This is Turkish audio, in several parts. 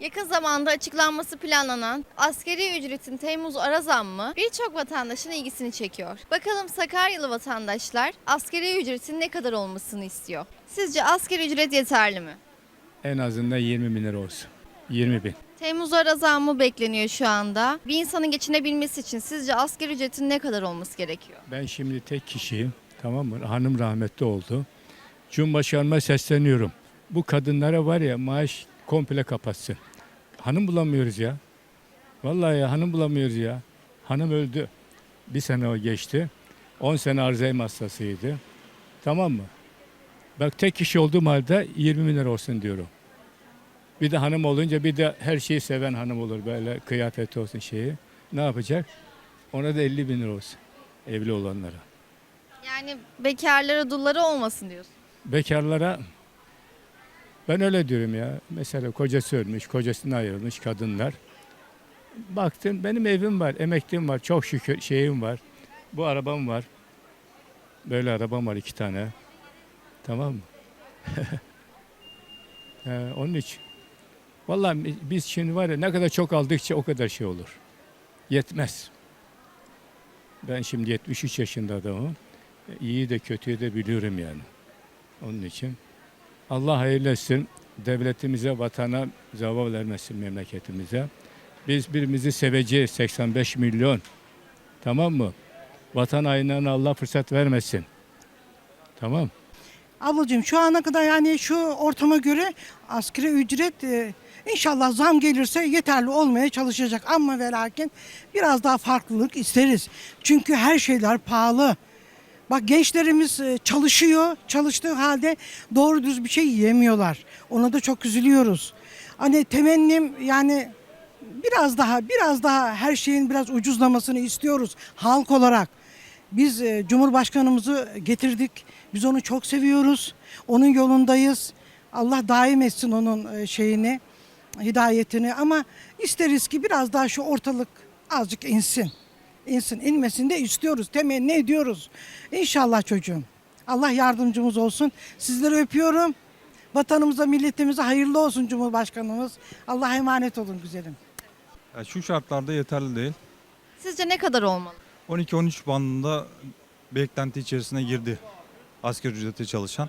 Yakın zamanda açıklanması planlanan askeri ücretin Temmuz ara zammı birçok vatandaşın ilgisini çekiyor. Bakalım Sakaryalı vatandaşlar askeri ücretin ne kadar olmasını istiyor. Sizce asgari ücret yeterli mi? En azından 20 bin lira olsun. 20 bin. Temmuz ara zammı bekleniyor şu anda. Bir insanın geçinebilmesi için sizce asgari ücretin ne kadar olması gerekiyor? Ben şimdi tek kişiyim. Tamam mı? Hanım rahmetli oldu. Cumhurbaşkanıma sesleniyorum. Bu kadınlara var ya maaş komple kapatsın. Hanım bulamıyoruz ya. Vallahi ya hanım bulamıyoruz ya. Hanım öldü. Bir sene o geçti. 10 sene Alzheimer hastasıydı. Tamam mı? Bak tek kişi olduğum halde 20 bin lira olsun diyorum. Bir de hanım olunca bir de her şeyi seven hanım olur böyle kıyafeti olsun şeyi. Ne yapacak? Ona da 50 bin lira olsun evli olanlara. Yani bekarlara dullara olmasın diyorsun. Bekarlara ben öyle diyorum ya. Mesela kocası ölmüş, kocasına ayrılmış kadınlar. Baktım benim evim var, emeklim var, çok şükür şeyim var. Bu arabam var. Böyle arabam var iki tane. Tamam mı? Ee, onun için. Vallahi biz şimdi var ya ne kadar çok aldıkça o kadar şey olur. Yetmez. Ben şimdi 73 yaşında adamım. İyi de kötüyü de biliyorum yani. Onun için Allah hayırlı etsin. Devletimize, vatana zeval vermesin memleketimize. Biz birbirimizi seveceğiz 85 milyon. Tamam mı? Vatan hainlerine Allah fırsat vermesin. Tamam. Ablacığım şu ana kadar yani şu ortama göre asgari ücret e, inşallah zam gelirse yeterli olmaya çalışacak. Ama ve lakin biraz daha farklılık isteriz. Çünkü her şeyler pahalı. Bak gençlerimiz e, çalışıyor, çalıştığı halde doğru düz bir şey yiyemiyorlar. Ona da çok üzülüyoruz. Hani temennim yani biraz daha biraz daha her şeyin biraz ucuzlamasını istiyoruz halk olarak. Biz e, Cumhurbaşkanımızı getirdik. Biz onu çok seviyoruz. Onun yolundayız. Allah daim etsin onun e, şeyini, hidayetini ama isteriz ki biraz daha şu ortalık azıcık insin. İnsin, inmesini de istiyoruz, temenni ediyoruz. İnşallah çocuğum. Allah yardımcımız olsun. Sizleri öpüyorum. Vatanımıza, milletimize hayırlı olsun Cumhurbaşkanımız. Allah'a emanet olun güzelim. Ya şu şartlarda yeterli değil. Sizce ne kadar olmalı? 12-13 bandında beklenti içerisine girdi asgari ücrete çalışan.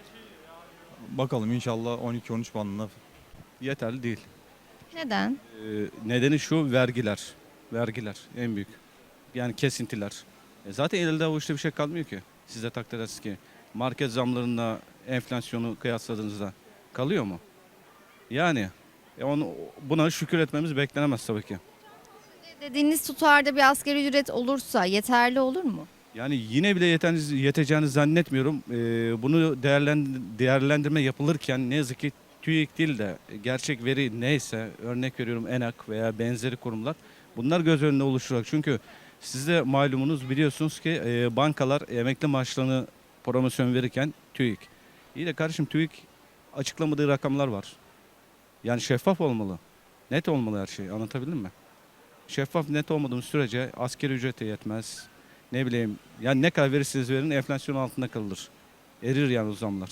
Bakalım inşallah 12-13 bandında yeterli değil. Neden? Ee, nedeni şu vergiler. Vergiler en büyük. Yani kesintiler. E zaten elde avuçta bir şey kalmıyor ki. Siz de takdir edersiniz ki. Market zamlarında enflasyonu kıyasladığınızda kalıyor mu? Yani e onu, buna şükür etmemiz beklenemez tabii ki. Dediğiniz tutarda bir asgari ücret olursa yeterli olur mu? Yani yine bile yeteniz, yeteceğini zannetmiyorum. Ee, bunu değerlen, değerlendirme yapılırken ne yazık ki TÜİK değil de gerçek veri neyse örnek veriyorum ENAK veya benzeri kurumlar bunlar göz önünde oluşturarak. Çünkü siz de malumunuz biliyorsunuz ki e, bankalar emekli maaşlarını promosyon verirken TÜİK. İyi de kardeşim TÜİK açıklamadığı rakamlar var. Yani şeffaf olmalı. Net olmalı her şey. Anlatabildim mi? Şeffaf net olmadığımız sürece askeri ücrete yetmez. Ne bileyim yani ne kadar verirseniz verin enflasyon altında kalır. Erir yani o zamlar.